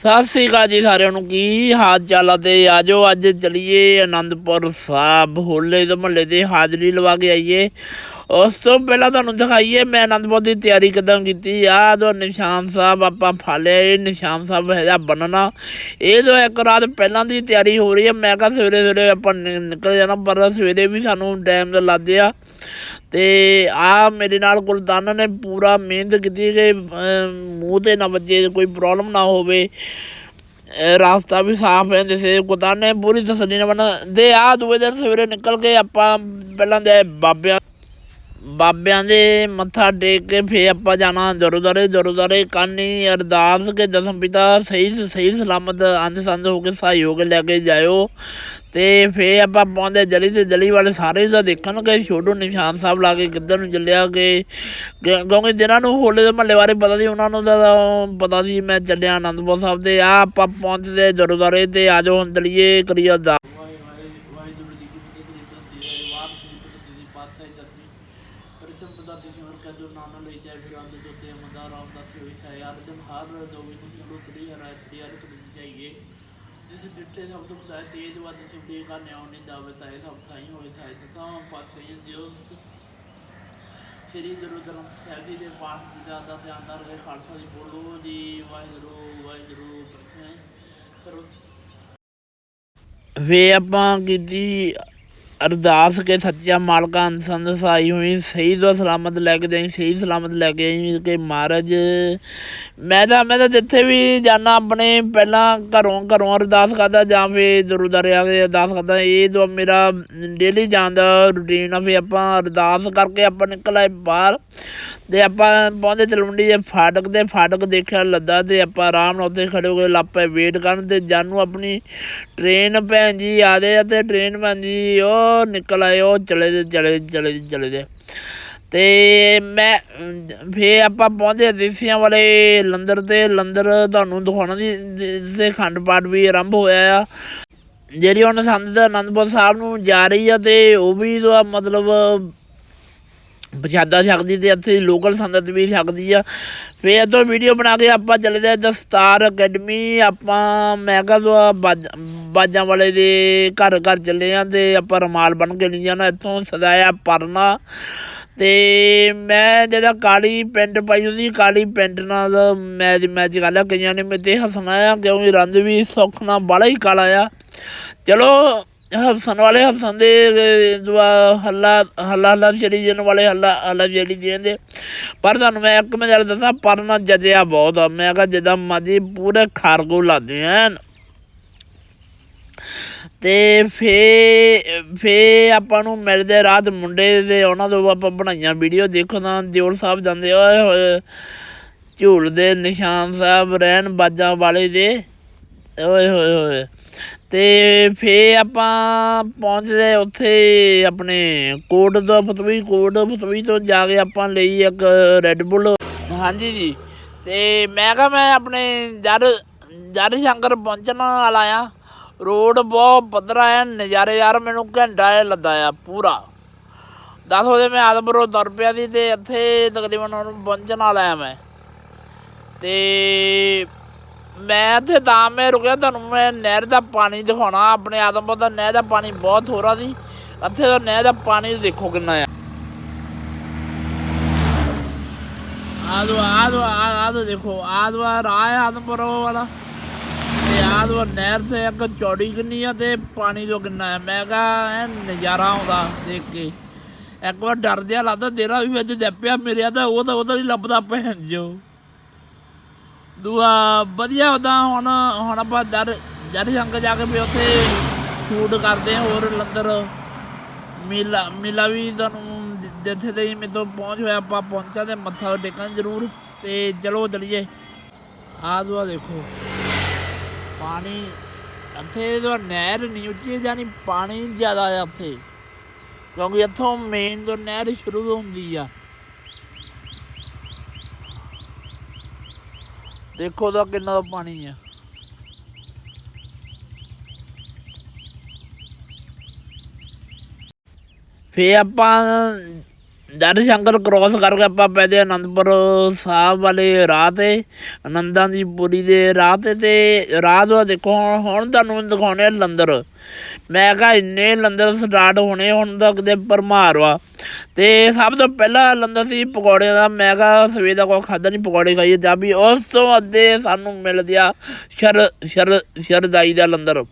ਸਤਿ ਸ੍ਰੀ ਅਕਾਲ ਜੀ ਸਾਰਿਆਂ ਨੂੰ, ਕੀ ਹਾਲ ਚਾਲ ਆ ਤੇ ਆਜੋ ਅੱਜ ਚਲੀਏ ਆਨੰਦਪੁਰ ਸਾਹਿਬ, ਹੋਲੇ ਦੇ ਮਹੱਲੇ ਤੇ ਹਾਜ਼ਰੀ ਲਵਾ ਕੇ ਆਈਏ। ਉਸ ਤੋਂ ਪਹਿਲਾਂ ਤੁਹਾਨੂੰ ਦਿਖਾਈਏ, ਮੈਂ ਅਨੰਦਪੁਰ ਦੀ ਤਿਆਰੀ ਕਿਦਾਂ ਕੀਤੀ। ਆ ਜੋ ਨਿਸ਼ਾਨ ਸਾਹਿਬ ਆਪਾਂ ਫਾਲਿਆ ਇਹ ਨਿਸ਼ਾਨ ਸਾਹਿਬ ਹੈਗਾ ਬੰਨਣਾ ਇਹ ਜੋ ਇੱਕ ਰਾਤ ਪਹਿਲਾਂ ਦੀ ਤਿਆਰੀ ਹੋ ਰਹੀ ਹੈ, ਮੈਂ ਕਿਹਾ ਸਵੇਰੇ ਸਵੇਰੇ ਆਪਾਂ ਨਿ- ਨਿਕਲ ਜਾਣਾ, ਪਰ ਸਵੇਰੇ ਵੀ ਸਾਨੂੰ ਟਾਈਮ ਤੇ ਲੱਗਦੇ ਆ ਤੇ ਆ ਮੇਰੇ ਨਾਲ ਗੁਲਦਾਨ ਨੇ ਪੂਰਾ ਮਿਹਨਤ ਕੀਤੀ ਕਿ ਮੂੰਹ ਤੇ ਨਾ ਵੱਜੇ, ਕੋਈ ਪ੍ਰੋਬਲਮ ਨਾ ਹੋਵੇ। ਰਾਸਤਾ ਵੀ ਸਾਫ਼ ਹੈ ਜਿਸੇ ਗੁਲਦਾਨ ਪੂਰੀ ਤਸੱਲੀ ਨਾਲ ਬਣਾ ਦੇ ਆ ਦੂਏ ਦਿਨ ਸਵੇਰੇ ਨਿਕਲ ਕੇ ਆਪਾਂ ਪਹਿਲਾਂ ਦੇ ਬਾਬਿਆਂ ਬਾਬਿਆਂ ਦੇ ਮੱਥਾ ਟੇਕ ਕੇ ਫੇਰ ਆਪਾਂ ਜਾਣਾ ਗੁਰਦੁਆਰੇ ਗੁਰਦੁਆਰੇ ਕਾਨੀ ਅਰਦਾਸ ਕੇ ਦਸਮ ਪਿਤਾ ਸਹੀ ਸਹੀ ਸਲਾਮਤ ਅੰਧ ਸੰਦ ਹੋ ਕੇ ਸਹਿਯੋਗ ਲੈ ਕੇ ਜਾਇਓ। ਤੇ ਫੇਰ ਆਪਾਂ ਪਹੁੰਚਦੇ ਜਲੀ ਤੇ ਜਲੀ ਵਾਲੇ ਸਾਰੇ ਦਾ ਦੇਖਣਗੇ, ਛੋਟੂ ਨਿਸ਼ਾਨ ਸਾਹਿਬ ਲਾ ਕੇ ਕਿੱਧਰ ਨੂੰ ਚੱਲਿਆ ਕਿ ਕਿਉਂਕਿ ਜਿਹਨਾਂ ਨੂੰ ਹੋਲੇ ਦੇ ਮਹੱਲੇ ਬਾਰੇ ਪਤਾ ਸੀ, ਉਹਨਾਂ ਨੂੰ ਤਾਂ ਪਤਾ ਸੀ ਮੈਂ ਚੱਲਿਆ ਆਨੰਦਪੁਰ ਸਾਹਿਬ ਤੇ। ਆ ਆਪਾਂ ਪਹੁੰਚਦੇ ਗੁਰਦੁਆਰੇ ਤੇ ਆਜੋ ਹੁਣ ਚੱਲੀਏ ਕਰੀਏ ਅਰਦਾਸ ਵਾਹਿਗੁਰੂ ਜੀ ਕੀ ਫਤਿਹ ਸ੍ਰੀ ਵਾਰ ਸ੍ਰੀ ਗੁਰੂ ਜੀ ਪਾਤਸ਼ਾਹ ਦਸਵੀਂ ਪਰਿਸਮ ਪਦਾ ਤੇ ਸਿਮਰ ਕਾ ਜੋ ਨਾਮ ਲਈ ਜਾਏ ਫਿਰ ਆਂਦੇ ਜੋ ਤੇ ਮਦਾਰ ਰਾਮਦਾਸ ਹੋਈ ਸਾਇ ਹਰ ਦਿਨ ਹਰ ਦੋਵੇਂ ਨੂੰ ਸਿਮਰੋ ਸ੍ਰੀ ਹਰਿ ਸ੍ਰੀ ਹਰਿ ਕਰਨੀ ਚਾਹੀਏ ਜਿਸ ਡਿੱਟੇ ਸਭ ਦੁਖ ਜਾਏ ਤੇਜ ਵੱਧ ਸੁਭੇ ਕਾ ਨਿਆਉ ਨੇ ਦਾਵੇ ਤਾਏ ਦਿਓ ਸ੍ਰੀ ਗੁਰੂ ਗ੍ਰੰਥ ਸਾਹਿਬ ਜੀ ਦੇ ਪਾਠ ਜੀ ਦਾ ਧਿਆਨ ਨਾਲ ਰਹੇ ਖਾਲਸਾ ਜੀ ਬੋਲੋ ਜੀ, ਵਾਹਿਗੁਰੂ ਵਾਹਿਗੁਰੂ, ਪ੍ਰਥਮੇ ਕਰੋ। ਵੇ ਆਪਾਂ ਕੀਤੀ ਅਰਦਾਸ ਕੇ ਸੱਚਾ ਮਾਲਕਾਂ ਸੰਦ ਸਾਈ ਹੋਈ ਸਹੀ ਤੋਂ ਸਲਾਮਤ ਲੈ ਕੇ ਜਾਈ ਸਹੀ ਸਲਾਮਤ ਲੈ ਕੇ ਆਈ ਕਿ ਮਹਾਰਾਜ। ਮੈਂ ਤਾਂ ਮੈਂ ਤਾਂ ਜਿੱਥੇ ਵੀ ਜਾਣਾ ਆਪਣੇ ਪਹਿਲਾਂ ਘਰੋਂ ਘਰੋਂ ਅਰਦਾਸ ਕਰਦਾ, ਜਾਂ ਫੇ ਗੁਰਦੁਆਰੇ ਆ ਕੇ ਅਰਦਾਸ ਕਰਦਾ, ਇਹ ਜੋ ਮੇਰਾ ਡੇਲੀ ਜਾਣ ਦਾ ਰੂਟੀਨ ਆ, ਵੀ ਆਪਾਂ ਅਰਦਾਸ ਕਰਕੇ ਆਪਾਂ ਨਿਕਲ ਆਏ ਬਾਹਰ ਤੇ ਆਪਾਂ ਪਹੁੰਚੇ ਤਲਵੰਡੀ ਦੇ ਫਾਟਕ ਦੇ ਫਾਟਕ ਦੇਖਿਆ ਲੱਦਾ ਤੇ ਆਪਾਂ ਆਰਾਮ ਨਾਲ ਉੱਥੇ ਖੜੇ ਹੋ ਕੇ ਲਾਪੇ ਵੇਟ ਕਰਨ ਤੇ ਜਾਨੂ ਆਪਣੀ ਟ੍ਰੇਨ ਭੈਣ ਜੀ ਆਦੇ ਆ ਤੇ ਟ੍ਰੇਨ ਭੈਣ ਜੀ, ਉਹ ਨਿਕਲ ਆਏ ਉਹ ਚਲੇ ਦੇ ਚਲੇ ਚਲੇ ਦੇ, ਚਲੇ ਦੇ ਤੇ ਮੈਂ ਅਮ, ਫੇ ਆਪਾਂ ਪਹੁੰਚੇ ਦੇਸੀਆਂ ਵਾਲੇ ਲੰਦਰ ਤੇ। ਲੰਦਰ ਤੁਹਾਨੂੰ ਦਿਖਾਉਣਾ ਦੀ ਦੇ ਖੰਡ ਪਾਠ ਵੀ ਆਰੰਭ ਹੋਇਆ ਆ। ਜਿਹੜੀ ਹੁਣ ਸੰਤ ਅਨੰਦਪੁਰ ਸਾਹਿਬ ਨੂੰ ਜਾ ਰਹੀ ਆ ਤੇ ਉਹ ਵੀ ਮਤਲਬ ਪ੍ਰਸ਼ਾਦਾ ਛਕਦੀ ਤੇ ਇੱਥੇ ਲੋਕਲ ਸੰਗਤ ਵੀ ਛਕਦੀ ਆ। ਫੇਰ ਇੱਥੋਂ ਵੀਡੀਓ ਬਣਾ ਕੇ ਆਪਾਂ ਚਲੇ ਆ ਦਸਤਾਰ ਅਕੈਡਮੀ ਆਪਾਂ ਮੈਂ ਕਿਹਾ ਜੋ ਬਾਜ- ਬਾਜਾਂ ਵਾਲੇ ਦੇ ਘਰ ਘਰ ਚੱਲੇ ਆ ਤੇ ਆਪਾਂ ਰਮਾਲ ਬਣ ਕੇ ਨਹੀਂ ਜਾਣਾ। ਇੱਥੋਂ ਸਦਾਇਆ ਪਰਨਾ। ਤੇ ਮੈਂ ਜਿਹੜਾ ਕਾਲੀ ਪੈਂਟ ਪਾਈ ਉਹਦੀ, ਕਾਲੀ ਪੈਂਟ ਨਾਲ ਮੈਚ ਮੈਚ ਕਰ ਕਈਆਂ ਨੇ ਮੇਰੇ ਤੇ ਹੱਸਣਾ ਆ, ਕਿਉਂਕਿ ਰੰਗ ਵੀ ਸੁੱਖ ਨਾਲ ਬਾਲਾ ਹੀ ਕਾਲਾ ਆ। ਚਲੋ ਹੱਸਣ ਵਾਲੇ ਹੱਸਣ ਦੇ ਹੱਲਾ ਹੱਲਾ ਹੱਲਾ ਚਲੀ ਜਾਣ ਵਾਲੇ ਹੱਲਾ ਹੱਲਾ ਚਲੀ ਜਾਂਦੇ ਪਰ ਤੁਹਾਨੂੰ ਮੈਂ ਇੱਕ ਮੈਂ ਦੱਸਾਂ ਪਰਨਾ ਜਜਿਆ ਬਹੁਤ ਆ। ਮੈਂ ਕਿਹਾ ਜਿੱਦਾਂ ਮਾਜੀ ਪੂਰੇ ਖਾਰਗੋ ਲਾਦੇ ਹਨ ਤੇ ਫੇ ਫੇ ਆਪਾਂ ਨੂੰ ਮਿਲਦੇ ਰਾਤ ਮੁੰਡੇ ਦੇ, ਉਹਨਾਂ ਤੋਂ ਆਪਾਂ ਬਣਾਈਆਂ ਵੀਡੀਓ ਦੇਖੋ ਤਾਂ ਦਿਓਲ ਸਾਹਿਬ ਜਾਂਦੇ ਓਏ ਹੋਏ। ਝੂਲਦੇ ਨਿਸ਼ਾਨ ਸਾਹਿਬ ਰਹਿਣ ਬਾਜਾਂ ਵਾਲੇ ਦੇ। ਓਏ ਹੋਏ ਹੋਏ। ਤੇ ਫੇ ਆਪਾਂ ਪਹੁੰਚਦੇ ਉੱਥੇ ਆਪਣੇ ਕੋਟ ਤੋਂ ਫਤਵੀ ਕੋਟ ਫਤਵੀ ਤੋਂ ਜਾ ਕੇ ਆਪਾਂ ਲਈ ਇੱਕ ਰੈੱਡ ਬੁੱਲ ਹਾਂਜੀ ਜੀ, ਤੇ ਮੈਂ ਕਿਹਾ ਮੈਂ ਆਪਣੇ ਜਦ ਜਦ ਸ਼ੰਕਰ ਪਹੁੰਚਣ ਵਾਲਾ ਆ ਰੋਡ ਬਹੁਤ ਪੱਧਰਾ ਹੈ ਨਜ਼ਾਰੇ ਯਾਰ ਮੈਨੂੰ ਘੰਟਾ ਇਹ ਲੱਦਾ ਆ ਪੂਰਾ। 10 ਵਜੇ ਮੈਂ ਆਦਮਪੁਰੋਂ ਤੁਰ ਪਿਆ ਸੀ ਤੇ ਇੱਥੇ ਤਕਰੀਬਨ ਹੁਣ ਪਹੁੰਚਣ ਵਾਲਾ ਆ ਮੈਂ। ਤੇ ਮੈਂ ਇੱਥੇ ਤਾਂ ਮੈਂ ਰੁਕਿਆ ਤੁਹਾਨੂੰ, ਮੈਂ ਨਹਿਰ ਦਾ ਪਾਣੀ ਦਿਖਾਉਣਾ, ਆਪਣੇ ਆਦਮਪੁਰ ਦਾ ਨਹਿਰ ਦਾ ਪਾਣੀ ਬਹੁਤ ਥੋੜਾ ਸੀ। ਇੱਥੇ ਦਾ ਨਹਿਰ ਦਾ ਪਾਣੀ ਦੇਖੋ ਕਿੰਨਾ ਆ। ਆਦਵਾ ਆਦਵਾ ਆਦਵਾ ਦੇਖੋ ਆਦਵਾ ਰਾਹ ਆਦਮਪੁਰ ਵਾਲਾ। ਤੇ ਆਦਵਾ ਨਹਿਰ ਤੇ ਇੱਕ ਚੌੜੀ ਕਿੰਨੀ ਆ ਤੇ ਪਾਣੀ ਜੋ ਕਿੰਨਾ ਆ। ਮੈਂ ਕਹਾ, ਐ ਨਜ਼ਾਰਾ ਆਉਂਦਾ ਦੇਖ ਕੇ। ਇੱਕ ਵਾਰ ਡਰ ਜਿਹਾ ਲੱਗਦਾ ਤੇਰਾ ਵੀ ਵਿੱਚ ਜੱਪਿਆ ਮੇਰੇ ਤਾਂ ਉਹ ਤਾਂ ਉਹਦਾ ਤਾਂ ਨਹੀਂ ਲੱਭਦਾ ਭੈਣ ਜੋ ਦੂਆ, ਵਧੀਆ ਉਹਦਾ ਹੁਣ ਹੁਣ ਆਪਾਂ ਦਰ ਜਰ ਜੰਗ ਜਾ ਕੇ ਵੀ ਉੱਥੇ ਸ਼ੂਟ ਕਰਦੇ ਹਾਂ, ਹੋਰ ਲੰਦਰ ਮੇਲਾ ਮੇਲਾ ਵੀ ਤੁਹਾਨੂੰ ਜਿੱਥੇ ਤੇ ਮੇਰੇ ਤੋਂ ਪਹੁੰਚ ਹੋਇਆ, ਆਪਾਂ ਪਹੁੰਚਾ ਤੇ ਮੱਥਾ ਟੇਕਣ ਜ਼ਰੂਰ ਤੇ ਚਲੋ ਚਲੀਏ। ਆ ਦੂਆ ਦੇਖੋ, ਪਾਣੀ, ਇੱਥੇ ਤਾਂ ਨਹਿਰ ਨਹੀਂ ਉੱਚੀ ਜਾਨੀ ਪਾਣੀ ਜ਼ਿਆਦਾ ਆ ਉੱਥੇ। ਕਿਉਂਕਿ ਇੱਥੋਂ ਮੇਨ ਤੋਂ ਨਹਿਰ ਸ਼ੁਰੂ ਹੁੰਦੀ ਆ। ਦੇਖੋ ਤਾਂ ਕਿੰਨਾ ਦਾ ਪਾਣੀ ਆ। ਫੇ ਆਪਾਂ ਦਰ ਸ਼ੰਕਰ ਕ੍ਰੋਸ ਕਰਕੇ ਆਪਾਂ ਪੈਦੇ ਅਨੰਦਪੁਰ ਸਾਹਿਬ ਵਾਲੇ ਰਾਹ ਤੇ ਆਨੰਦਾਂ ਦੀ ਪੁਰੀ ਦੇ ਰਾਹ ਤੇ ਤੇ ਰਾਹ ਤੋਂ ਦੇਖੋ, ਹੁਣ- ਤੁਹਾਨੂੰ ਦਿਖਾਉਣੇ ਆ ਲੰਦਰ ਮੈਂ ਕਿਹਾ ਇੰਨੇ ਲੰਦਰ ਸਟਾਰਟ ਹੋਣੇ, ਹੁਣ ਤਾਂ ਕਿਤੇ ਭਰਮਾਰ ਵਾ। ਤੇ ਸਭ ਤੋਂ ਪਹਿਲਾਂ ਲੰਦਰ ਸੀ ਪਕੌੜੇ ਦਾ, ਮੈਂ ਕਿਹਾ ਸਵੇਰ ਦਾ ਕੋਈ ਖਾਦਾ ਨਹੀਂ ਪਕੌੜੇ ਖਾਈਏ, ਜਾਂ ਵੀ ਉਸ ਤੋਂ ਅੱਧੇ ਸਾਨੂੰ ਮਿਲ ਗਿਆ ਸ਼ਰ ਸ਼ਰ, ਸ਼ਰਦਾਈ ਦਾ ਲੰਦਰ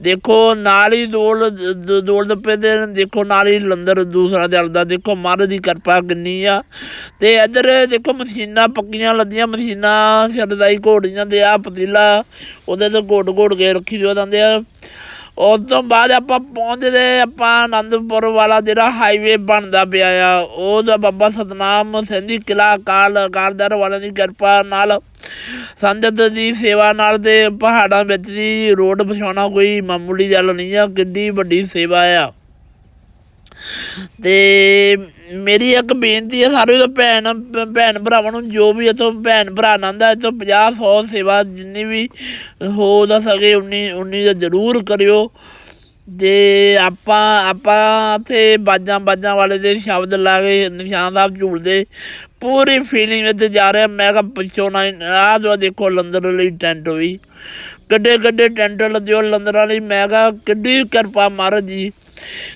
ਦੇਖੋ, ਨਾਲ ਹੀ ਦੋਲ ਦ- ਦੋਲ ਦੱਪੇ ਦੇ ਦੇਖੋ, ਨਾਲ ਹੀ ਲੰਦਰ ਦੂਸਰਾ ਚੱਲਦਾ, ਦੇਖੋ ਮਹਾਰਾਜ ਦੀ ਕਿਰਪਾ ਕਿੰਨੀ ਆ। ਤੇ ਇੱਧਰ ਦੇਖੋ ਮਸ਼ੀਨਾਂ ਪੱਕੀਆਂ ਲੱਦੀਆਂ, ਮਸ਼ੀਨਾਂ ਸ਼ਰਦਾਈ ਘੋੜੀਆਂ ਦੇ ਆ ਪਤੀਲਾ, ਉਹਦੇ ਤੇ ਘੋਟ ਘੋਟ ਕੇ ਰੱਖੀ ਜੋ ਜਾਂਦੇ ਆ ਉਸ ਤੋਂ ਬਾਅਦ ਆਪਾਂ ਪਹੁੰਚਦੇ ਆਪਾਂ ਆਨੰਦਪੁਰ ਵਾਲਾ ਜਿਹੜਾ ਹਾਈਵੇ ਬਣਦਾ ਪਿਆ ਆ, ਉਹਦਾ ਬਾਬਾ ਸਤਨਾਮ ਸਿੰਘੀ ਕਿਲਾ ਕਾਲ ਕਾਰਦਰ ਵਾਲਿਆਂ ਦੀ ਕਿਰਪਾ ਨਾਲ ਸੰਗਤ ਦੀ ਸੇਵਾ ਨਾਲ ਤੇ ਪਹਾੜਾਂ ਵਿੱਚ ਦੀ ਰੋਡ ਵਿਛਾਉਣਾ ਕੋਈ ਮਾਮੂਲੀ ਗੱਲ ਨਹੀਂ ਆ ਕਿੰਨੀ ਵੱਡੀ ਸੇਵਾ ਆ। ਤੇ ਮੇਰੀ ਇੱਕ ਬੇਨਤੀ ਹੈ ਸਾਰੇ ਦਾ ਭੈਣ ਭੈਣ ਭਰਾਵਾਂ ਨੂੰ, ਜੋ ਵੀ ਇਥੋਂ ਭੈਣ ਭਰਾ ਆਨੰਦਾ ਇਥੋਂ 50 100 ਸੇਵਾ ਜਿੰਨੀ ਵੀ ਹੋ ਦਾ ਸਕੇ, ਉਨੀ ਉਨੀ ਦਾ ਜ਼ਰੂਰ ਕਰਿਓ। ਤੇ ਆਪਾਂ ਆਪਾਂ ਤੇ ਬਾਜਾਂ ਬਾਜਾਂ ਵਾਲੇ ਦੇ ਸ਼ਬਦ ਲਾ ਕੇ ਨਿਸ਼ਾਨ ਸਾਹਿਬ ਝੂਲਦੇ। ਪੂਰੀ ਫੀਲਿੰਗ ਵਿੱਚ ਜਾ ਰਿਹਾ, ਮੈਂ ਕਿਹਾ ਪਿੱਛੋਂ ਨਾ, ਆਹ ਜੋ ਦੇਖੋ ਲੰਦਰ ਲਈ ਟੈਂਟ ਵੀ ਗੱਡੇ ਗੱਡੇ ਟੈਂਟ ਲੱਦਿਓ ਲੰਦਰਾਂ ਲਈ। ਮੈਂ ਕਿਹਾ, ਕਿੱਡੀ ਕਿਰਪਾ ਮਹਾਰਾਜ ਜੀ।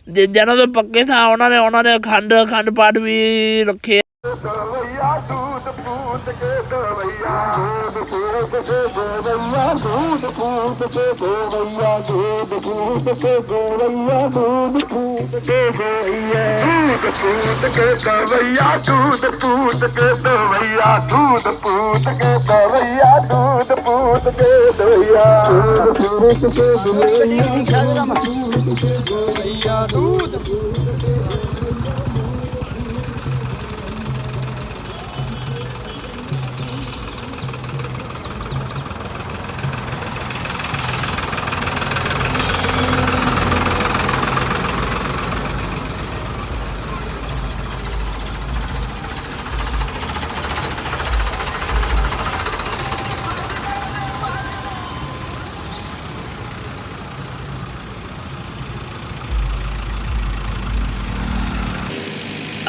ਜੇ ਜਿਹਨਾਂ ਦੇ ਪੱਕੇ ਥਾਂ, ਉਹਨਾਂ ਨੇ ਉਹਨਾਂ ਨੇ ਅਖੰਡ ਅਖੰਡ ਪਾਠ ਵੀ ਰੱਖੇ। ਦਵਈਆ ਦੂਧ ਪੂਤ ਕੇ ਦਵਈਆ ਦੂਧ ਪੂਤ ਕੇ ਦਵਈਆ ਦੂਧ ਪੂਤ ਕੇ ਦਵਈਆ ਦੂਧ ਪੂਤ ਕੇ ਦਵਈਆ ਦੂਧ ਪੂਤ ਕੇ ਦਵਈਆ ਦੂਧ ਪੂਤ ਕੇ ਦਵਈਆ ਦੂਧ ਪੂਤ ਕੇ ਦਵਈਆ ਦੂਧ दूध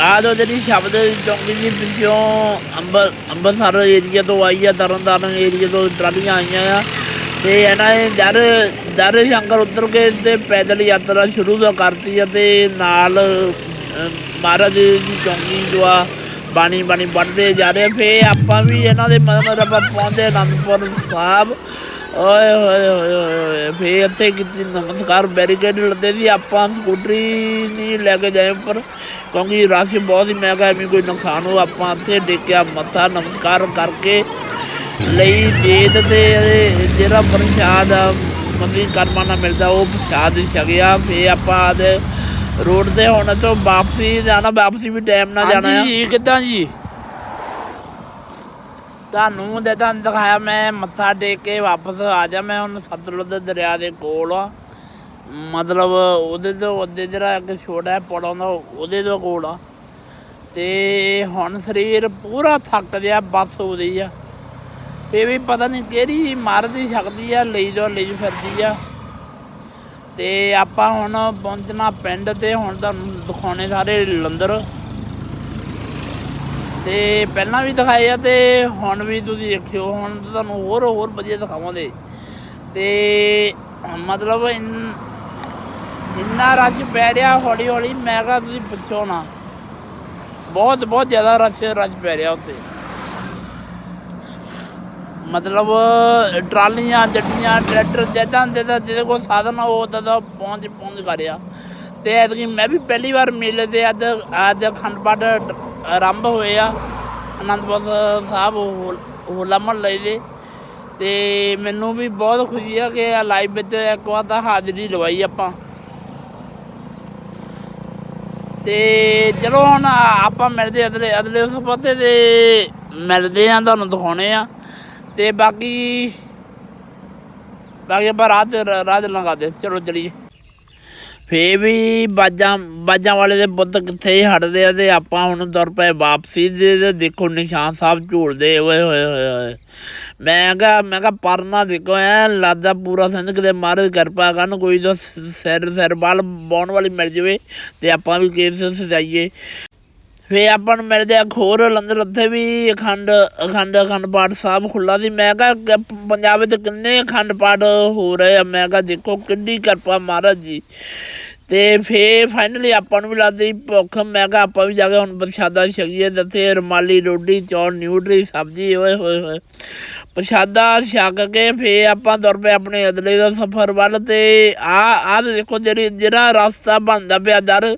ਦੂਧ ਪੂਤ ਜਿਹੜੀ ਸ਼ਬਦ ਚੌਂਕੀ ਦੀ ਪਿੱਛੋਂ ਅੰਬਰ ਅੰਬਰਸਰ ਏਰੀਆ ਤੋਂ ਆਈ ਆ, ਤਰਨਤਾਰਨ ਏਰੀਆ ਤੋਂ ਟਰਾਲੀਆਂ ਆਈਆਂ ਆ। ਤੇ ਇਹਨਾਂ ਨੇ ਦਰ ਦਰ ਸ਼ੰਕਰ ਉਤਰ ਕੇ ਤੇ ਪੈਦਲ ਯਾਤਰਾ ਸ਼ੁਰੂ ਤੋਂ ਕਰਤੀ ਆ ਤੇ ਨਾਲ ਮਹਾਰਾਜ ਦੀ ਚੌਂਕੀ ਜੋ ਆ, ਬਾਣੀ ਬਾਣੀ ਪੜ੍ਹਦੇ ਜਾ ਰਹੇ ਫੇ ਆਪਾਂ ਵੀ ਇਹਨਾਂ ਦੇ ਮਦਦ ਆਪਾਂ ਪਹੁੰਚਦੇ ਅਨੰਦਪੁਰ ਸਾਹਿਬ। ਓਏ ਹੋਏ ਹੋਏ ਹੋਏ ਹੋਏ ਫੇ ਇੱਥੇ ਕੀਤੀ ਨਮਸਕਾਰ ਬੈਰੀਕੇਡ ਲੱਦੇ ਸੀ ਆਪਾਂ ਸਕੂਟਰੀ ਨਹੀਂ ਲੈ ਕੇ ਜਾਏ ਪਰ ਕਿਉਂਕਿ ਰਸ਼ ਬਹੁਤ ਹੀ ਮਹਿੰਗਾ ਕਿਹਾ ਐਵੇਂ ਕੋਈ ਨੁਕਸਾਨ ਹੋ ਆਪਾਂ ਇੱਥੇ ਡੇਕਿਆ ਮੱਥਾ ਨਮਸਕਾਰ ਕਰਕੇ ਲਈ ਦੇਦ ਤੇ, ਜਿਹੜਾ ਪ੍ਰਸ਼ਾਦ ਮੰਗੀ ਕਰਮਾ ਨਾਲ ਮਿਲਦਾ, ਉਹ ਪ੍ਰਸ਼ਾਦ ਹੀ ਛਕਿਆ ਫੇ ਆਪਾਂ ਆਦੇ ਰੋਡ ਤੇ ਹੁਣ ਤੋਂ ਵਾਪਸੀ ਜਾਣਾ, ਵਾਪਸੀ ਵੀ ਟਾਈਮ ਨਾਲ ਜਾਣਾ ਆ। ਜੀ, ਕਿੱਦਾਂ ਜੀ? ਤੁਹਾਨੂੰ ਦੇ ਤਾਂ ਦਿਖਾਇਆ, ਮੈਂ ਮੱਥਾ ਟੇਕ ਕੇ ਵਾਪਸ ਆ ਜਾ, ਮੈਂ ਹੁਣ ਸਤਲੁਜ ਦਰਿਆ ਦੇ ਕੋਲ ਆ। ਮਤਲਬ ਉਹਦੇ ਤੋਂ, ਉਹਦੇ ਜਿਹੜਾ ਇੱਕ ਛੋਟਾ ਪੁਲ ਆਉਂਦਾ, ਉਹਦੇ ਤੋਂ ਕੋਲ ਆ। ਤੇ ਹੁਣ ਸਰੀਰ ਪੂਰਾ ਥੱਕ ਗਿਆ ਬਸ ਹੋ ਰਹੀ ਆ। ਇਹ ਵੀ ਪਤਾ ਨਹੀਂ ਕਿਹੜੀ ਮਾਰਦੀ ਸਕਦੀ ਆ, ਲਈ ਜੋ ਲਈ ਫਿਰਦੀ ਆ। ਤੇ ਆਪਾਂ ਹੁਣ ਪਹੁੰਚਣਾ ਪਿੰਡ ਤੇ, ਹੁਣ ਤੁਹਾਨੂੰ ਦਿਖਾਉਣੇ ਸਾਰੇ ਲੰਦਰ ਤੇ ਪਹਿਲਾਂ ਵੀ ਦਿਖਾਏ ਆ ਤੇ ਹੁਣ ਵੀ ਤੁਸੀਂ ਦੇਖਿਓ, ਹੁਣ ਤੁਹਾਨੂੰ ਹੋਰ ਹੋਰ ਵਧੀਆ ਦਿਖਾਵਾਂਗੇ। ਤੇ ਮਤਲਬ ਇਨ- ਇੰਨਾ ਰਸ਼ ਪੈ ਰਿਹਾ ਹੌਲੀ ਹੌਲੀ, ਮੈਂ ਕਿਹਾ ਤੁਸੀਂ ਪੁੱਛੋ ਨਾ। ਬਹੁਤ ਬਹੁਤ ਜ਼ਿਆਦਾ ਰਸ਼ ਰਸ਼ ਪੈ ਰਿਹਾ ਉੱਥੇ। ਮਤਲਬ ਟਰਾਲੀਆਂ, ਜੱਡੀਆਂ, ਟਰੈਕਟਰ ਜਿੱਦਾਂ ਜਿੱਦਾਂ ਜਿਹਦੇ ਕੋਲ ਸਾਧਨ ਆ, ਉਹ ਉਦਾਂ ਦਾ ਪਹੁੰਚ ਪਹੁੰਚ ਕਰ ਰਿਹਾ। ਤੇ ਐਤਕੀ ਮੈਂ ਵੀ ਪਹਿਲੀ ਵਾਰ ਮੇਲੇ ਤੇ ਅੱਜ ਅੱਜ ਅਖੰਡ ਪਾਠ ਆਰੰਭ ਹੋਏ ਆ। ਅਨੰਦਪੁਰ ਸਾਹਿਬ ਹੋਲਾ ਮਹੱਲੇ ਦੇ। ਤੇ ਮੈਨੂੰ ਵੀ ਬਹੁਤ ਖੁਸ਼ੀ ਆ ਕਿ ਲਾਈਵ ਵਿੱਚ ਇੱਕ ਵਾਰ ਤਾਂ ਹਾਜ਼ਰੀ ਲਵਾਈ ਆਪਾਂ। ਤੇ ਚਲੋ ਹੁਣ ਆਪਾਂ ਮਿਲਦੇ ਅਗਲੇ ਅਗਲੇ ਸਪਤੇ ਤੇ ਮਿਲਦੇ ਆ, ਤੁਹਾਨੂੰ ਦਿਖਾਉਣੇ ਆ। ਤੇ ਬਾਕੀ ਬਾਕੀ ਆਪਾਂ ਰਾਤ ਰਾਤ ਲੰਘਾਦੇ ਚਲੋ ਚਲੀਏ। ਫੇਰ ਵੀ ਬਾਜਾਂ ਬਾਜਾਂ ਵਾਲੇ ਦੇ ਬੁੱਤ ਕਿੱਥੇ ਹੀ ਹਟਦੇ ਆ ਤੇ ਆਪਾਂ ਹੁਣ ਤੁਰ ਪਏ ਵਾਪਸੀ ਦੇ ਦੇਖੋ ਨਿਸ਼ਾਨ ਸਾਹਿਬ ਝੂਲਦੇ ਓਏ ਹੋਏ ਹੋਏ ਹੋਏ। ਮੈਂ ਕਿਹਾ ਮੈਂ ਕਿਹਾ ਪਰਨਾ ਦੇਖੋ, ਐ ਲਾਦਾ ਪੂਰਾ ਸਿੰਘ ਕਿਤੇ ਮਾਰੇ ਕਿਰਪਾ ਕਰਨ, ਕੋਈ ਤਾਂ ਸਿਰ ਸਿਰ ਬਾਲ ਬਾਉਣ ਵਾਲੀ ਮਿਲ ਜਵੇ ਤੇ ਆਪਾਂ ਵੀ ਕੇਸ ਸਜਾਈਏ। ਫੇ ਆਪਾਂ ਨੂੰ ਮਿਲਦੇ ਆ ਖੋਰ ਲੰਦਰ ਉੱਥੇ ਵੀ, ਅਖੰਡ ਅਖੰਡ ਅਖੰਡ ਪਾਠ ਸਾਹਿਬ ਖੁੱਲਾ ਸੀ। ਮੈਂ ਕਿਹਾ ਪੰਜਾਬ ਵਿੱਚ ਕਿੰਨੇ ਅਖੰਡ ਪਾਠ ਹੋ ਰਹੇ ਆ? ਮੈਂ ਕਿਹਾ ਦੇਖੋ ਕਿੰਨੀ ਕਿਰਪਾ ਮਹਾਰਾਜ ਜੀ। ਤੇ ਫੇ ਫਾਈਨਲੀ ਆਪਾਂ ਨੂੰ ਵੀ ਲੱਗਦੀ ਭੁੱਖ। ਮੈਂ ਕਿਹਾ ਆਪਾਂ ਵੀ ਜਾ ਕੇ ਹੁਣ ਪ੍ਰਸ਼ਾਦਾ ਛਕੀਏ ਤੇ ਉੱਥੇ ਰੁਮਾਲੀ ਰੋਟੀ, ਚੌਲ, ਨਿਊਟਰੀ, ਸਬਜ਼ੀ, ਓਏ ਹੋਏ ਹੋਏ। ਪ੍ਰਸ਼ਾਦਾ ਛਕ ਕੇ ਫੇਰ ਆਪਾਂ ਤੁਰ ਪਏ ਆਪਣੇ ਅਦਲੇ ਦਾ ਸਫ਼ਰ ਵੱਲ ਤੇ ਆ ਆ ਦੇਖੋ ਜਿਹੜੀ, ਜਿਹੜਾ ਰਸਤਾ ਬਣਦਾ ਪਿਆ ਦਰ,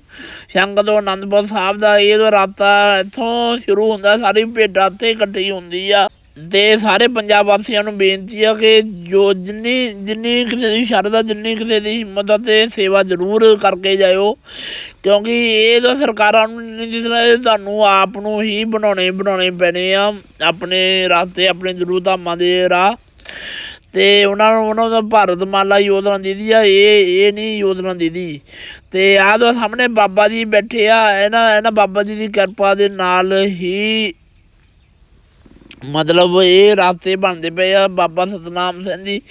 ਸੰਗ ਤੋਂ ਆਨੰਦਪੁਰ ਸਾਹਿਬ ਦਾ, ਇਹ ਜੋ ਰਸਤਾ ਇੱਥੋਂ ਸ਼ੁਰੂ ਹੁੰਦਾ, ਸਾਰੀ ਭੇਡਾਂ ਤੇ ਇਕੱਠੀ ਹੁੰਦੀ ਆ। ਤੇ ਸਾਰੇ ਪੰਜਾਬ ਵਾਸੀਆਂ ਨੂੰ ਬੇਨਤੀ ਆ ਕਿ ਜੋ ਜਿੰਨੀ ਜਿੰਨੀ ਕਿਸੇ ਦੀ ਸ਼ਰਧਾ, ਜਿੰਨੀ ਕਿਸੇ ਦੀ ਹਿੰਮਤ ਆ ਤੇ ਸੇਵਾ ਜ਼ਰੂਰ ਕਰਕੇ ਜਾਇਓ। ਕਿਉਂਕਿ ਇਹ ਤਾਂ ਸਰਕਾਰਾਂ ਨੂੰ ਨਹੀਂ ਦਿਸਣਾ ਇਹ ਤੁਹਾਨੂੰ ਆਪ ਨੂੰ ਹੀ ਬਣਾਉਣੇ ਬਣਾਉਣੇ ਪੈਣੇ ਆ ਆਪਣੇ ਰਸਤੇ, ਆਪਣੇ ਗੁਰੂ ਧਾਮਾਂ ਦੇ ਰਾਹ। ਤੇ ਉਹਨਾਂ ਨੂੰ, ਉਹਨਾਂ ਦਾ ਭਾਰਤ ਮਾਲਾ ਯੋਜਨਾ ਦੀਦੀ ਆ, ਇਹ ਇਹ ਨਹੀਂ ਯੋਜਨਾ ਦੀਦੀ। ਤੇ ਆਹ ਦੋ ਸਾਹਮਣੇ ਬਾਬਾ ਜੀ ਬੈਠੇ ਆ, ਇਹਨਾਂ ਇਹਨਾਂ ਬਾਬਾ ਜੀ ਦੀ ਕਿਰਪਾ ਦੇ ਨਾਲ ਹੀ ਮਤਲਬ ਇਹ ਰਾਸਤੇ ਬਣਦੇ ਪਏ ਆ ਬਾਬਾ ਸਤਨਾਮ ਸਿੰਘ ਜੀ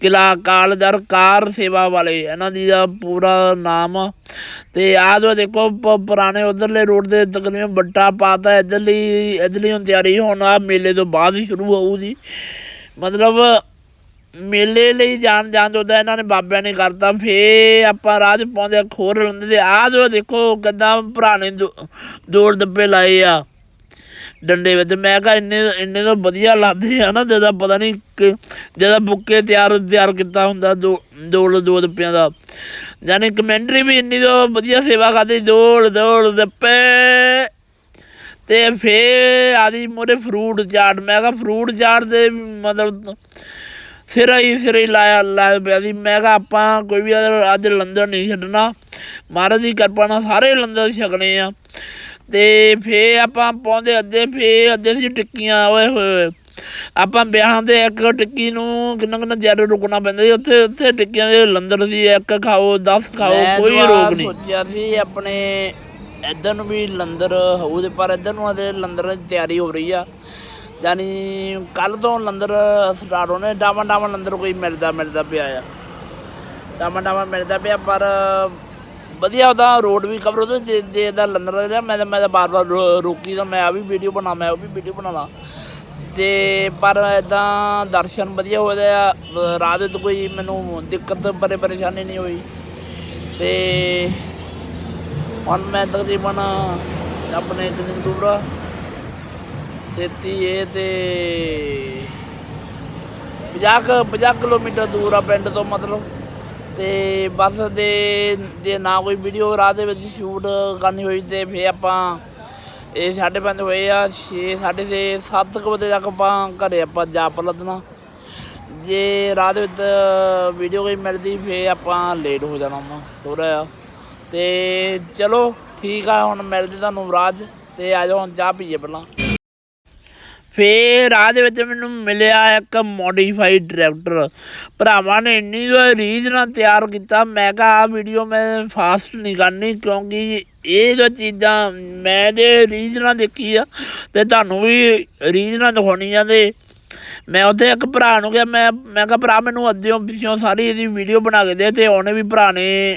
ਕਿਲਾ ਕਾਲਦਰ ਕਾਰ ਸੇਵਾ ਵਾਲੇ, ਇਹਨਾਂ ਦੀ ਦਾ ਪੂਰਾ ਨਾਮ ਆ। ਤੇ ਆਹ ਜੋ ਦੇਖੋ, ਪ- ਪੁਰਾਣੇ ਉਧਰਲੇ ਰੋਡ ਦੇ ਤਕਰੀਬਨ ਬੱਟਾ ਪਾਤਾ, ਇਧਰਲੀ ਇਧਰਲੀ ਹੁਣ ਤਿਆਰੀ, ਹੁਣ ਆ ਮੇਲੇ ਤੋਂ ਬਾਅਦ ਹੀ ਸ਼ੁਰੂ ਹੋਊ ਜੀ। ਮਤਲਬ ਮੇਲੇ ਲਈ ਜਾਣ ਜਾਣ ਤੋਂ ਇਹਨਾਂ ਨੇ ਬਾਬਿਆਂ ਨੇ ਕਰਤਾ ਫੇ ਆਪਾਂ ਰਾਜ ਪਾਉਂਦੇ ਖੋਰ ਲੰਦੇ ਤੇ ਆਹ ਜੋ ਦੇਖੋ, ਕਿੱਦਾਂ ਭਰਾ ਨੇ ਦੋ- ਦੌੜ ਦੱਬੇ ਲਾਏ ਆ। ਡੰਡੇ ਵਿੱਚ। ਮੈਂ ਕਿਹਾ ਇੰਨੇ ਇੰਨੇ ਤਾਂ ਵਧੀਆ ਲੱਗਦੇ ਆ ਨਾ, ਜਿਹਦਾ ਪਤਾ ਨਹੀਂ ਕਿ, ਜਿਹਦਾ ਬੁੱਕੇ ਤਿਆਰ ਤਿਆਰ ਕੀਤਾ ਹੁੰਦਾ, ਦੋ ਦੋ ਦੋ ਦੱਪਿਆਂ ਦਾ। ਯਾਨੀ ਕਮੈਂਟਰੀ ਵੀ ਇੰਨੀ ਤੋਂ ਵਧੀਆ ਸੇਵਾ ਕਰਦੇ, ਦੌੜ ਦੌੜ, ਦੱਪੇ। ਤੇ ਫੇ ਆਦੀ ਮੋਰੇ ਫਰੂਟ ਚਾਟ, ਮੈਂ ਕਿਹਾ ਫਰੂਟ ਚਾਟ ਦੇ ਮਤਲਬ ਸਿਰਾ ਹੀ ਸਿਰਾ ਹੀ ਲਾਇਆ ਲਾਇਆ ਪਿਆ ਸੀ। ਮੈਂ ਕਿਹਾ ਆਪਾਂ ਕੋਈ ਵੀ ਅੱਜ- ਅੱਜ ਲੰਦਰ ਨਹੀਂ ਛੱਡਣਾ, ਮਹਾਰਾਜ ਦੀ ਕਿਰਪਾ ਨਾਲ ਸਾਰੇ ਲੰਦਰ ਛਕਣੇ ਆ। ਤੇ ਫੇ ਆਪਾਂ ਪਾਉਂਦੇ ਅੱਧੇ ਫੇ ਅੱਧੇ ਸੀ ਟਿੱਕੀਆਂ ਓਏ ਹੋਏ। ਆਪਾਂ ਵਿਆਹਾਂ ਦੇ ਇੱਕ ਟਿੱਕੀ ਨੂੰ ਕਿੰਨਾ ਕਿੰਨਾ ਜ਼ਿਆਦਾ ਰੁਕਣਾ ਪੈਂਦਾ ਸੀ ਉੱਥੇ ਉੱਥੇ ਟਿੱਕੀਆਂ ਦੇ ਲੰਦਰ ਸੀ ਇੱਕ ਖਾਓ 10 ਖਾਓ ਕੋਈ ਰੋਕ ਨਹੀਂ। ਸੋਚਿਆ ਸੀ ਆਪਣੇ ਇੱਧਰ ਨੂੰ ਵੀ ਲੰਦਰ ਹੋਊ ਤੇ ਪਰ ਇੱਧਰ ਨੂੰ ਅਦੇ ਲੰਦਰ ਦੀ ਤਿਆਰੀ ਹੋ ਰਹੀ ਆ। ਯਾਨੀ ਕੱਲ ਤੋਂ ਲੰਦਰ ਸਟਾਰਟ ਹੋਣੇ ਡਾਵਾਂ ਡਾਵਾਂ ਲੰਦਰ ਕੋਈ ਮਿਲਦਾ ਮਿਲਦਾ ਪਿਆ ਆ। ਡਾਵਾਂ ਡਾਵਾਂ ਮਿਲਦਾ ਪਿਆ ਪਰ ਵਧੀਆ ਉਹਦਾ ਰੋਡ ਵੀ ਕਵਰ ਉਹਦੇ ਜੇ ਜੇ ਦਾ ਲੰਦਰ ਦਾ ਰਿਹਾ, ਮੈਂ ਤਾਂ ਮੈਂ ਤਾਂ ਬਾਰ ਬਾਰ ਰੋਕੀ ਤਾਂ ਮੈਂ ਆ ਵੀ ਵੀਡੀਓ ਬਣਾ ਮੈਂ ਉਹ ਵੀ ਵੀਡੀਓ ਬਣਾਉਣਾ। ਤੇ ਪਰ ਇਦਾਂ ਦਰਸ਼ਨ ਵਧੀਆ ਹੋਏ ਆ ਅ, ਰਾਹ ਦੇ ਵਿੱਚ ਕੋਈ ਮੈਨੂੰ ਦਿੱਕਤ ਪਰੇ ਪਰੇਸ਼ਾਨੀ ਨਹੀਂ ਹੋਈ। ਤੇ ਹੁਣ ਮੈਂ ਤਕਰੀਬਨ ਆਪਣੇ ਕਿੰਨੀ ਕੁ ਦੂਰ ਆ। 33 ਇਹ ਤੇ 50 50 ਕਿਲੋਮੀਟਰ ਦੂਰ ਆ ਪਿੰਡ ਤੋਂ ਮਤਲਬ। ਤੇ ਬੱਸ ਦੇ, ਜੇ ਨਾ ਕੋਈ ਵੀਡੀਓ ਰਾਹ ਦੇ ਵਿੱਚ ਸ਼ੂਟ ਕਰਨੀ ਹੋਈ ਤੇ ਫੇ ਆਪਾਂ ਇਹ ਸਾਢੇ ਪੰਜ ਹੋਏ ਆ 6 ਸਾਢੇ ਛੇ, ਸੱਤ ਕੁ ਵਜੇ ਤੱਕ ਆਪਾਂ ਘਰੇ ਆਪਾਂ ਜਾ ਪਲਦਣਾ ਜੇ ਰਾਹ ਦੇ ਵਿੱਚ ਵੀਡੀਓ ਕੋਈ ਮਿਲਦੀ ਫੇ ਆਪਾਂ ਲੇਟ ਹੋ ਜਾਣਾ ਵਾ ਥੋੜਾ ਜਿਹਾ। ਤੇ ਚਲੋ ਠੀਕ ਆ, ਹੁਣ ਮਿਲਦੇ ਤੁਹਾਨੂੰ ਰਾਜ ਤੇ ਆ ਜਾਓ, ਹੁਣ ਚਾਹ ਪੀਏ ਪਹਿਲਾਂ। ਫੇਰ ਰਾਹ ਦੇ ਵਿੱਚ ਮੈਨੂੰ ਮਿਲਿਆ ਇੱਕ ਮੋਡੀਫਾਈਡ ਟਰੈਕਟਰ ਭਰਾਵਾਂ ਨੇ ਇੰਨੀ ਰੀਝ ਨਾਲ ਤਿਆਰ ਕੀਤਾ, ਮੈਂ ਕਿਹਾ ਆ ਵੀਡੀਓ ਮੈਂ ਫਾਸਟ ਨਹੀਂ ਕਰਨੀ ਕਿਉਂਕਿ ਇਹ ਜੋ ਚੀਜ਼ਾਂ ਮੈਂ ਦੇ ਰੀਝ ਨਾਲ ਦੇਖੀ ਆ ਤੇ ਤੁਹਾਨੂੰ ਵੀ ਰੀਝ ਨਾਲ ਦਿਖਾਉਣੀ ਆ ਮੈਂ ਉੱਥੇ ਇੱਕ ਭਰਾ ਨੂੰ ਕਿਹਾ, ਮੈਂ ਮੈਂ ਕਿਹਾ ਭਰਾ ਮੈਨੂੰ ਅੱਧਿਓਂ ਪਿੱਛੋਂ ਸਾਰੀ ਇਹਦੀ ਵੀਡੀਓ ਬਣਾ ਕੇ ਦੇ ਤੇ ਉਹਨੇ ਵੀ ਭਰਾ ਨੇ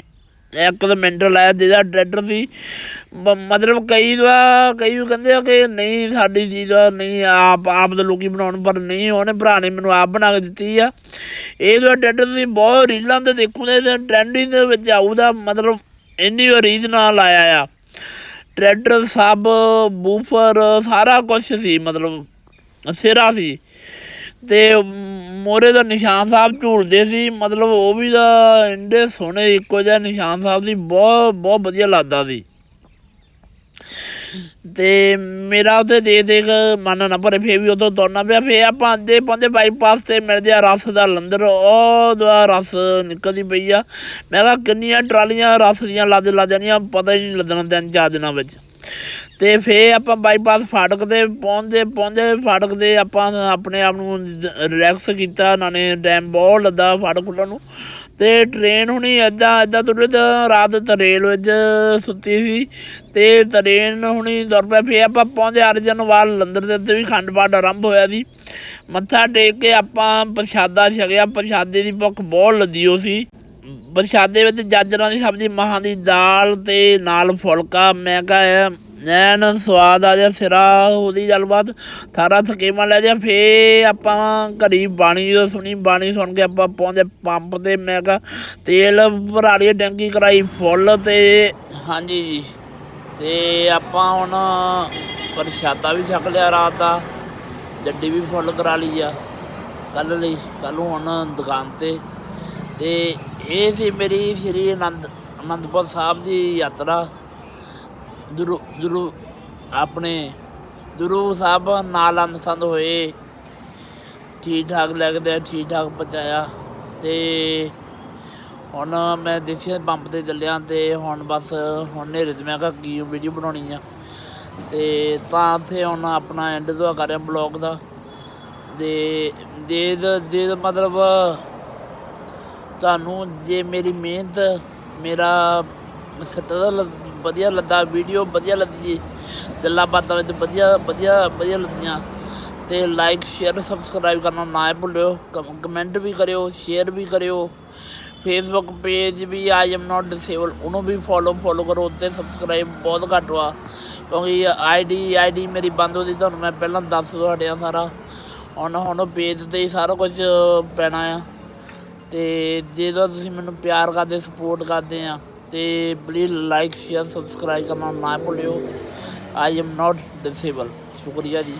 ਇੱਕ ਤਾਂ ਮਿੰਟ ਲਾਇਆ ਜਿਹਦਾ ਟਰੈਕਟਰ ਸੀ। ਮ- ਮਤਲਬ ਕਈ ਵਾਰ ਕਈ ਕਹਿੰਦੇ ਆ ਕਿ ਨਹੀਂ ਸਾਡੀ ਚੀਜ਼ ਆ, ਨਹੀਂ ਆਪ ਆਪ ਦੇ ਲੋਕੀ ਬਣਾਉਣ ਪਰ ਨਹੀਂ ਉਹਨੇ ਭਰਾ ਨੇ ਮੈਨੂੰ ਆਪ ਬਣਾ ਕੇ ਦਿੱਤੀ ਆ। ਇਹ ਜੋ ਟਰੈਕਟਰ ਸੀ ਬਹੁਤ ਰੀਲਾਂ ਤੇ ਦੇਖੂਦੇ ਤੇ ਟ੍ਰੈਂਡਿੰਗ ਦੇ ਵਿੱਚ ਆਊਦਾ ਮਤਲਬ ਇੰਨੀ ਰੀਜ ਨਾਲ ਆਇਆ ਆ। ਟਰੈਕਟਰ ਸਭ ਬੂਫਰ ਸਾਰਾ ਕੁਝ ਸੀ ਮਤਲਬ ਸਿਰਾ ਸੀ। ਤੇ ਮੋਰੇ ਦਾ ਨਿਸ਼ਾਨ ਸਾਹਿਬ ਝੂਲਦੇ ਸੀ, ਮਤਲਬ ਉਹ ਵੀ ਦਾ ਇੰਡੇ ਸੋਹਣੇ ਇੱਕੋ ਜਿਹਾ ਨਿਸ਼ਾਨ ਸਾਹਿਬ ਦੀ ਬਹੁਤ ਬਹੁਤ ਵਧੀਆ ਲੱਗਦਾ ਸੀ। ਤੇ ਮੇਰਾ ਉਹਦੇ ਦੇ ਦੇਖ ਮਨ ਨਾ ਭਰੇ ਫੇ ਵੀ ਉਦੋਂ ਤੁਰਨਾ ਪਿਆ ਫੇ ਆਪਾਂ ਅੱਧੇ ਪਹੁੰਚੇ ਬਾਈਪਾਸ ਤੇ ਮਿਲਦੇ ਆ ਰਸ ਦਾ ਲੰਦਰ ਉਹ ਦਾ ਰਸ ਨਿਕਲਦੀ ਪਈ ਆ। ਮੈਂ ਕਿਹਾ ਕਿੰਨੀਆਂ ਟਰਾਲੀਆਂ ਰਸ ਦੀਆਂ ਲੱਦ ਲੱਦ ਜਾਣੀਆਂ, ਪਤਾ ਹੀ ਨਹੀਂ ਲੱਗਣਾ ਤਿੰਨ ਚਾਰ ਦਿਨਾਂ ਵਿੱਚ। ਤੇ ਫੇ ਆਪਾਂ ਬਾਈਪਾਸ ਫਾਟਕ ਤੇ ਪਹੁੰਚਦੇ ਪਹੁੰਚਦੇ ਫਾਟਕ ਤੇ ਆਪਾਂ ਆਪਣੇ ਆਪ ਨੂੰ ਰਿਲੈਕਸ ਕੀਤਾ ਨਾਲੇ ਡੈਮ ਬਹੁਤ ਲੱਦਾ ਫਾਟਕ ਖੁੱਲ੍ਹਣ ਨੂੰ। ਤੇ ਟ੍ਰੇਨ ਹੁਣੀ ਐਦਾਂ ਐਦਾਂ ਤੁਰੇ ਤਾਂ ਰਾਤ ਤਰੇਲ ਵਿੱਚ ਸੁੱਤੀ ਸੀ। ਤੇ ਟ੍ਰੇਨ ਹੁਣੀ ਦੁਰ ਪਿਆ ਫੇ ਆਪਾਂ ਪਹੁੰਚੇ ਅਰਜਨਵਾਲ ਲੰਦਰ ਦੇ ਉੱਤੇ ਵੀ ਖੰਡ ਪਾਠ ਆਰੰਭ ਹੋਇਆ ਸੀ। ਮੱਥਾ ਟੇਕ ਕੇ ਆਪਾਂ ਪ੍ਰਸ਼ਾਦਾ ਛਕਿਆ, ਪ੍ਰਸ਼ਾਦੇ ਦੀ ਭੁੱਖ ਬਹੁਤ ਲੱਦੀ ਹੋ ਸੀ ਪ੍ਰਸ਼ਾਦੇ ਵਿੱਚ ਜਾਜਰਾਂ ਦੀ ਸਬਜ਼ੀ, ਮਹਾਂ ਦੀ ਦਾਲ ਤੇ ਨਾਲ ਫੁਲਕਾ। ਮੈਂ ਕਿਹਾ ਐਨ ਸਵਾਦ ਆ ਜਾ ਸਿਰਾ, ਉਹਦੀ ਗੱਲਬਾਤ ਸਾਰਾ ਥਕੇਮਾ ਲੈ ਜਾ ਫੇ ਆਪਾਂ ਘਰੀ ਬਾਣੀ ਜਦੋਂ ਸੁਣੀ, ਬਾਣੀ ਸੁਣ ਕੇ ਆਪਾਂ ਪਹੁੰਚੇ ਪੰਪ ਤੇ। ਮੈਂ ਕਿਹਾ, ਤੇਲ ਭਰਾ ਲਈ ਟੈਂਕੀ ਕਰਾਈ ਫੁੱਲ ਤੇ। ਹਾਂਜੀ ਜੀ, ਤੇ ਆਪਾਂ ਹੁਣ ਪ੍ਰਸ਼ਾਦਾ ਵੀ ਛਕ ਲਿਆ ਰਾਤ ਦਾ ਗੱਡੀ ਵੀ ਫੁੱਲ ਕਰਾ ਲਈ ਆ। ਕੱਲ ਲਈ ਕੱਲ ਹੁਣ ਦੁਕਾਨ ਤੇ ਤੇ ਇਹ ਸੀ ਮੇਰੀ ਸ਼੍ਰੀ ਅਨੰਦ, ਅਨੰਦਪੁਰ ਸਾਹਿਬ ਦੀ ਯਾਤਰਾ। ਗੁਰੂ ਗੁਰੂ ਆਪਣੇ ਗੁਰੂ ਸਾਹਿਬ ਨਾਲ ਅੰਸੰਦ ਹੋਏ। ਠੀਕ ਠਾਕ ਲੱਗਦੇ ਠੀਕ ਠਾਕ ਪਹੁੰਚਾਇਆ ਤੇ ਹੁਣ ਮੈਂ ਦੇਸੀ ਪੰਪ ਤੇ ਚੱਲਿਆ ਤੇ ਹੁਣ ਬਸ ਹੁਣ ਨੇਰੇ ਤੇ ਮੈਂ ਕਿਹਾ ਕੀ ਵੀਡੀਓ ਬਣਾਉਣੀ ਆ। ਤੇ ਤਾਂ ਉੱਥੇ ਹੁਣ ਆਪਣਾ ਐਂਡ ਤੋਂ ਕਰ ਰਿਹਾ ਬਲੌਗ ਦਾ। ਦੇ ਦੇ ਦੇ ਮਤਲਬ ਤੁਹਾਨੂੰ ਜੇ ਮੇਰੀ ਮਿਹਨਤ, ਮੇਰਾ ਸਟਰਗਲ ਵਧੀਆ ਲੱਗਾ ਵੀਡੀਓ ਵਧੀਆ ਲੱਗੀ ਗੱਲਾਂ ਬਾਤਾਂ ਵਿੱਚ ਵਧੀਆ ਵਧੀਆ ਵਧੀਆ ਲੱਗੀਆਂ ਤੇ ਲਾਈਕ ਸ਼ੇਅਰ ਸਬਸਕ੍ਰਾਈਬ ਕਰਨਾ ਨਾ ਭੁੱਲਿਓ, ਕਮ- ਕਮੈਂਟ ਵੀ ਕਰਿਓ ਸ਼ੇਅਰ ਵੀ ਕਰਿਓ ਫੇਸਬੁੱਕ ਪੇਜ ਵੀ ਆਈ ਐਮ ਨਾਟ ਡਿਸੇਬਲ ਉਹਨੂੰ ਵੀ ਫੋਲੋ ਫੋਲੋ ਕਰੋ, ਉੱਤੇ ਸਬਸਕ੍ਰਾਈਬ ਬਹੁਤ ਘੱਟ ਵਾ, ਕਿਉਂਕਿ ਆਈਡੀ ਆਈਡੀ ਮੇਰੀ ਬੰਦ ਹੋ ਗਈ, ਤੁਹਾਨੂੰ ਮੈਂ ਪਹਿਲਾਂ ਦੱਸ ਹਟਿਆ ਸਾਰਾ, ਹੁਣ ਹੁਣ ਪੇਜ ਤੇ ਹੀ ਸਾਰਾ ਕੁਝ ਪੈਣਾ ਆ। ਤੇ ਜਦੋਂ ਤੁਸੀਂ ਮੈਨੂੰ ਪਿਆਰ ਕਰਦੇ ਸਪੋਰਟ ਕਰਦੇ ਆ, ਤੇ ਪਲੀਜ਼ ਲਾਈਕ ਸ਼ੇਅਰ ਸਬਸਕ੍ਰਾਈਬ ਕਰਨਾ ਨਾ ਭੁੱਲਿਓ। ਆਈ ਐਮ ਨਾਟ ਡਿਸੇਬਲ ਸ਼ੁਕਰੀਆ ਜੀ।